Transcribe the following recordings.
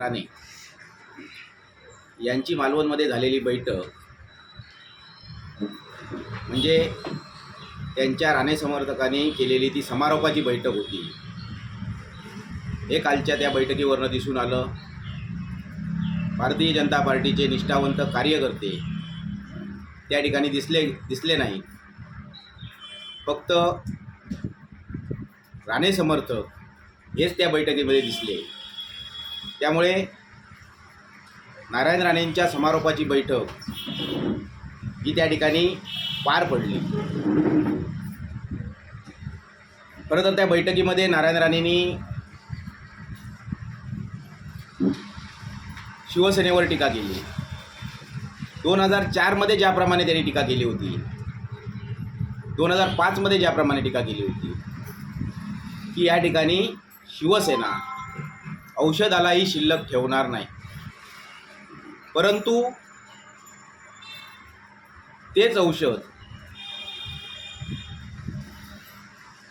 राणे. यांची मालवणमध्ये झालेली बैठक म्हणजे त्यांच्या राणे समर्थकांनी केलेली ती समारोपाची बैठक होती. हे कालच्या त्या बैठकीवरनं दिसून आलं. भारतीय जनता पार्टीचे निष्ठावंत कार्यकर्ते त्या ठिकाणी दिसले दिसले नाही फक्त राणे समर्थक हेच त्या बैठकीमध्ये दिसले. त्यामुळे नारायण राणेंच्या समारोपाची बैठक ही त्या ठिकाणी पार पडली. खरं तर त्या बैठकीमध्ये नारायण राणेंनी शिवसेनेवर टीका केली. दोन हजार चारमध्ये ज्याप्रमाणे त्यांनी टीका केली होती दोन हजार पाचमध्ये ज्याप्रमाणे टीका केली होती की या ठिकाणी शिवसेना औषधालाही शिल्लक ठेवणार नाही. परंतु तेच औषध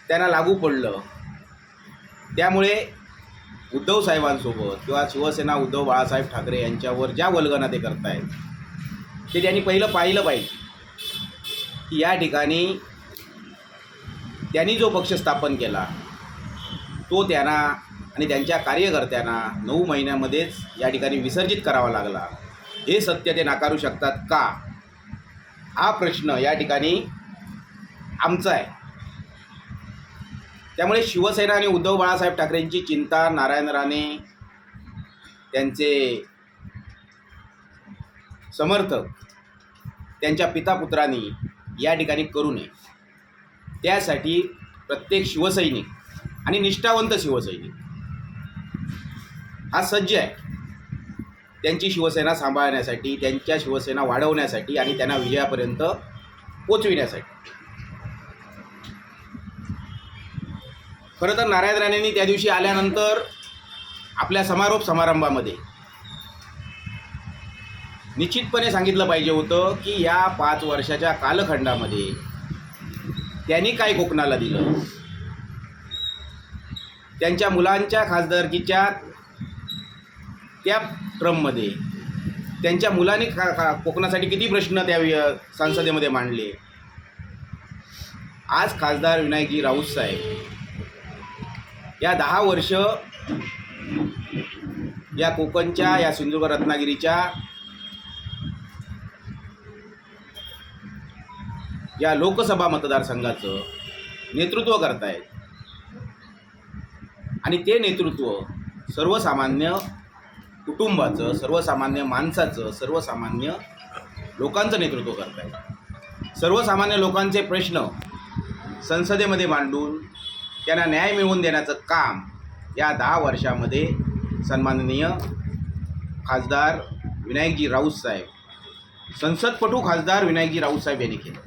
त्यांना लागू पडलं. त्यामुळे उद्धव साहेबांसोबत किंवा शिवसेना उद्धव बाळासाहेब ठाकरे यांच्यावर ज्या वल्गना ते करतायत ते त्यांनी पहिलं पाहिलं पाहिजे. की या ठिकाणी त्यांनी जो पक्ष स्थापन केला तो त्यांना आणि त्यांच्या कार्यकर्त्यांना नऊ महिन्यामध्येच या ठिकाणी विसर्जित करावा लागला. हे सत्य ते नाकारू शकतात का? हा प्रश्न या ठिकाणी आमचा आहे. त्यामुळे शिवसेना आणि उद्धव बाळासाहेब ठाकरेंची चिंता नारायण राणे त्यांचे समर्थक त्यांच्या पितापुत्रांनी या ठिकाणी करू नये. त्यासाठी प्रत्येक शिवसैनिक आणि निष्ठावंत शिवसैनिक हा सज्ज आहे. त्यांची शिवसेना सांभाळण्यासाठी त्यांच्या शिवसेना वाढवण्यासाठी आणि त्यांना विजयापर्यंत पोचविण्यासाठी. खरं तर नारायण राणेंनी त्या दिवशी आल्यानंतर आपल्या समारोप समारंभामध्ये निश्चितपणे सांगितलं पाहिजे होतं की या पाच वर्षाच्या कालखंडामध्ये त्यांनी काय कोकणाला दिलं? त्यांच्या मुलांच्या खासदारकीच्या त्या ट्रममध्ये त्यांच्या मुलांनी का का कोकणासाठी किती प्रश्न त्या संसदेमध्ये मांडले? आज खासदार विनायकजी राऊत साहेब या दहा वर्ष या कोकणच्या या सिंधुदुर्ग रत्नागिरीच्या या लोकसभा मतदारसंघाचं नेतृत्व करतायत. आणि ते नेतृत्व सर्वसामान्य कुटुंबाचं सर्वसामान्य माणसाचं सर्वसामान्य लोकांचं नेतृत्व करतायत सर्वसामान्य लोकांचे प्रश्न संसदेमध्ये मांडून त्यांना न्याय मिळवून देण्याचं काम या दहा वर्षामध्ये सन्माननीय खासदार विनायकजी राऊत साहेब संसदपटू खासदार विनायकजी राऊत साहेब यांनी केलं.